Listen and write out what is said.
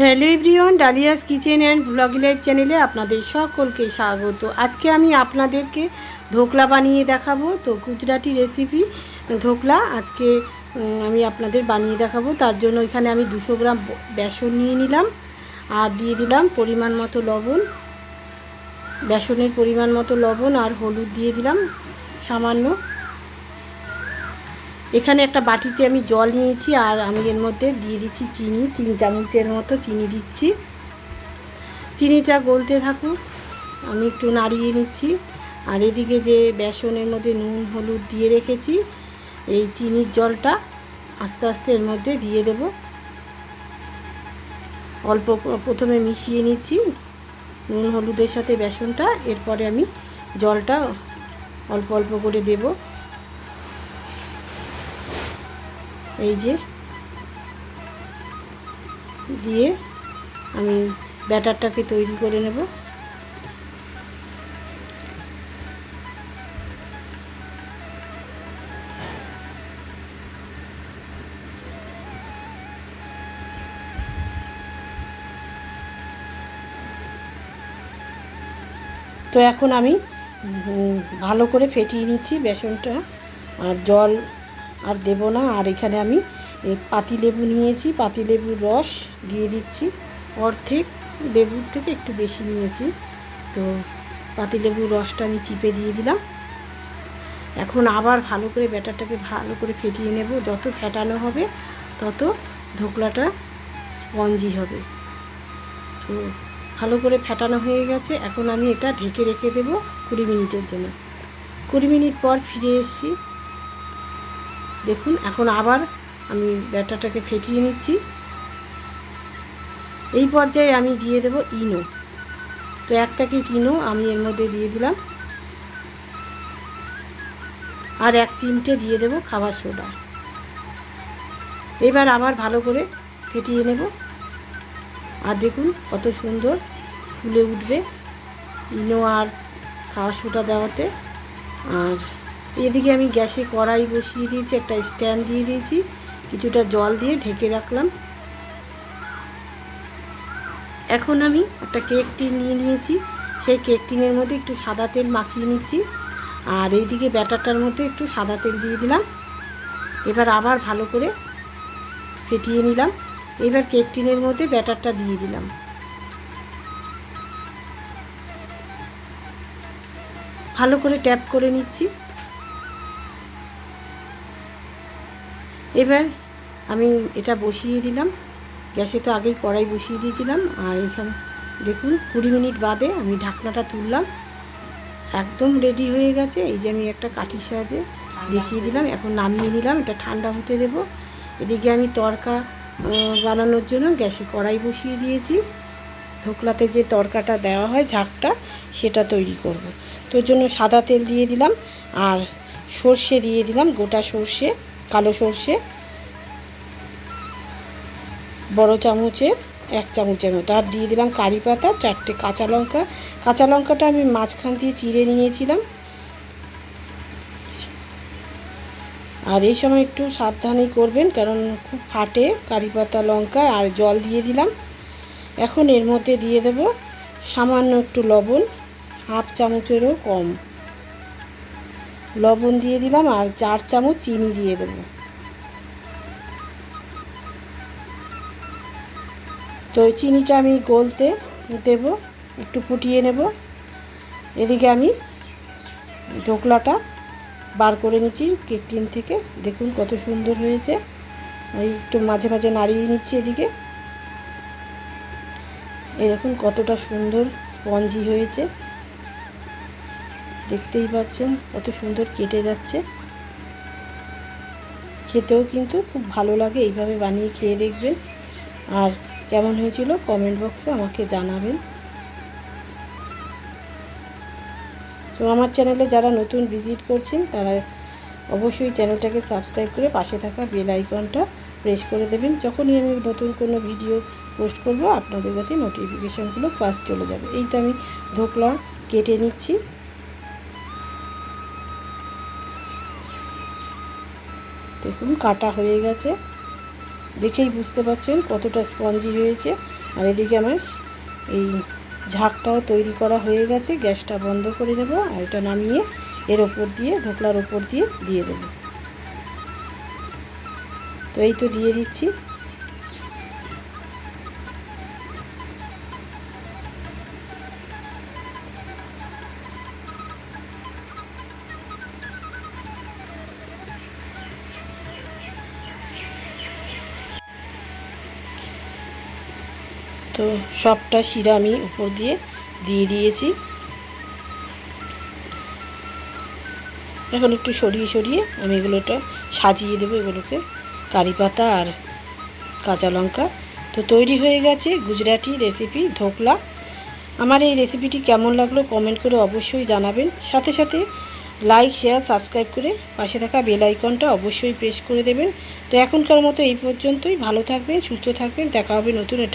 Hello everyone, Dalia's kitchen and blog life চ্যানেলে আপনাদের সকলকে স্বাগত। আজকে আমি আপনাদেরকে ধোকলা বানিয়ে দেখাবো, তো গুজরাটি রেসিপি ধোকলা আজকে আমি আপনাদের বানিয়ে দেখাবো। তার জন্য এখানে আমি দুশো গ্রাম বেসন নিয়ে নিলাম আর দিয়ে দিলাম পরিমাণ মতো লবণ। বেসনের পরিমাণ মতো লবণ আর হলুদ দিয়ে দিলাম, সামান্য। এখানে একটা বাটিতে আমি জল নিয়েছি আর আমি এর মধ্যে দিয়ে দিচ্ছি চিনি, তিন চামচের মতো চিনি দিচ্ছি। চিনিটা গলতে থাকুক আমি একটু নাড়িয়ে নিচ্ছি। আর এদিকে যে বেসনের মধ্যে নুন, হলুদ দিয়ে রেখেছি, এই চিনির জলটা আস্তে আস্তে এর মধ্যে দিয়ে দেব। অল্প প্রথমে মিশিয়ে নিচ্ছি নুন, হলুদের সাথে বেসনটা, এরপরে আমি জলটা অল্প অল্প করে দেবো। এই যে, দিয়ে আমি ব্যাটারটাকে তৈরি করে নেব। তো এখন আমি ভালো করে ফেটিয়ে নিচ্ছি বেসনটা। আর জল আর দেব না। আর এখানে আমি পাতিলেবু নিয়েছি। পাতিলেবুর রস দিয়ে দিচ্ছি। অর্ধেক লেবুর থেকে একটু বেশি নিয়েছি। তো পাতিলেবুর রসটা আমি চিপে দিয়ে দিলাম। এখন আবার ভালো করে ব্যাটারটাকে ভালো করে ফেটিয়ে নেব। যত ফেটানো হবে, তত ধোকলাটা স্পঞ্জি হবে। তো ভালো করে ফেটানো হয়ে গেছে। এখন আমি এটা ঢেকে রেখে দেবো কুড়ি মিনিটের জন্য। কুড়ি মিনিট পর ফিরে এসেছি। দেখুন, এখন আবার আমি ব্যাটারটাকে ফেটিয়ে নিচ্ছি। এই পর্যায়ে আমি দিয়ে দেব ইনো। তো এক প্যাকেট ইনো আমি এর মধ্যে দিয়ে দিলাম। আর এক চিমটে দিয়ে দেব খাবার সোডা। এবার আবার ভালো করে ফেটিয়ে নেব। আর দেখুন কত সুন্দর ফুলে উঠবে ইনো আর খাওয়ার সোডা দেওয়াতে। আর এদিকে আমি গ্যাসে কড়াই বসিয়ে দিয়েছি, একটা স্ট্যান্ড দিয়ে দিয়েছি, কিছুটা জল দিয়ে ঢেকে রাখলাম। এখন আমি একটা কেক টিন নিয়ে নিয়েছি, সেই কেক টিনের মধ্যে একটু সাদা তেল মাখিয়ে নিচ্ছি, আর এইদিকে ব্যাটারটার মধ্যে একটু সাদা তেল দিয়ে দিলাম। এবার আবার ভালো করে ফেটিয়ে নিলাম, এবার কেক টিনের মধ্যে ব্যাটারটা দিয়ে দিলাম। ভালো করে ট্যাপ করে নিচ্ছি। এবার আমি এটা বসিয়ে দিলাম। গ্যাসে তো আগেই কড়াই বসিয়ে দিয়েছিলাম। আর এখানে দেখুন, কুড়ি মিনিট বাদে আমি ঢাকনাটা তুললাম। একদম রেডি হয়ে গেছে। এই যে আমি একটা কাঠির সাহায্যে দেখিয়ে দিলাম। এখন নামিয়ে নিলাম। এটা ঠান্ডা হতে দেব। এদিকে আমি তরকা বানানোর জন্য গ্যাসে কড়াই বসিয়ে দিয়েছি। ধোকলাতে যে তরকাটা দেওয়া হয়, ঝাঁকটা, সেটা তৈরি করব। তোর জন্য সাদা তেল দিয়ে দিলাম। আর সর্ষে দিয়ে দিলাম গোটা সর্ষে। কালো সর্ষে, বড় চামচে, এক চামচের মতো। আর দিয়ে দিলাম কারি পাতা, চারটে কাঁচা লঙ্কা। কাঁচা লঙ্কাটা আমি মাঝখান দিয়ে চিড়ে নিয়েছিলাম। আর এই সময় একটু সাবধানেই করবেন, কারণ খুব ফাটে কারি পাতা, লঙ্কা, আর জল দিয়ে দিলাম। এখন এর মধ্যে দিয়ে দেব সামান্য একটু লবণ, হাফ চামচেরও কম। লবণ দিয়ে দিলাম আর চার চামচ চিনি দিয়ে দেবো। তো চিনিটা আমি গলতে দেব, একটু ফুটিয়ে নেব। এদিকে আমি ঢোকলাটা বার করে নিচ্ছি কেক টিন থেকে। দেখুন কত সুন্দর হয়েছে। ওই একটু মাঝে মাঝে নাড়িয়ে নিচ্ছি এদিকে। এই দেখুন কতটা সুন্দর স্পঞ্জি হয়েছে। দেখতেই পাচ্ছেন, কত সুন্দর কেটে যাচ্ছে। খেতেও কিন্তু খুব ভালো লাগে, এইভাবে বানিয়ে খেয়ে দেখবেন। আর কেমন হয়েছিল কমেন্ট বক্সে আমাকে জানাবেন। তো আমার চ্যানেলে যারা নতুন ভিজিট করছেন, তারা অবশ্যই চ্যানেলটাকে সাবস্ক্রাইব করে পাশে থাকা বেল আইকনটা প্রেস করে দেবেন। যখনই আমি নতুন কোনো ভিডিও পোস্ট করব, আপনাদের কাছে নোটিফিকেশানগুলো ফার্স্ট চলে যাবে। এই তো আমি ধোকলা কেটে নিচ্ছি। দেখুন, কাটা হয়ে গেছে। দেখেই বুঝতে পারছেন কতটা স্পঞ্জি হয়েছে। আর এদিকে আমার এই ঝাঁকটাও তৈরি করা হয়ে গেছে। গ্যাসটা বন্ধ করে দেব আর এটা নামিয়ে এর ওপর দিয়ে, ঢোকলার ওপর দিয়ে দিয়ে দেব। তো এই তো দিয়ে দিচ্ছি। তো সবটা শিরা আমি উপর দিয়ে দিয়ে দিয়েছি। এখন একটু সরিয়ে সরিয়ে আমি এগুলোটা সাজিয়ে দেবো এগুলোকে। কারি পাতা আর কাঁচা লঙ্কা। তো তৈরি হয়ে গেছে গুজরাটি রেসিপি ধোকলা। আমার এই রেসিপিটি কেমন লাগল কমেন্ট করে অবশ্যই জানাবেন। সাথে সাথে লাইক শেয়ার সাবস্ক্রাইব করে পাশে থাকা বেল আইকনটা অবশ্যই প্রেস করে দেবেন। তো এখনকার মতো এই পর্যন্তই। ভালো থাকবেন, সুস্থ থাকবেন। দেখা হবে নতুন একটা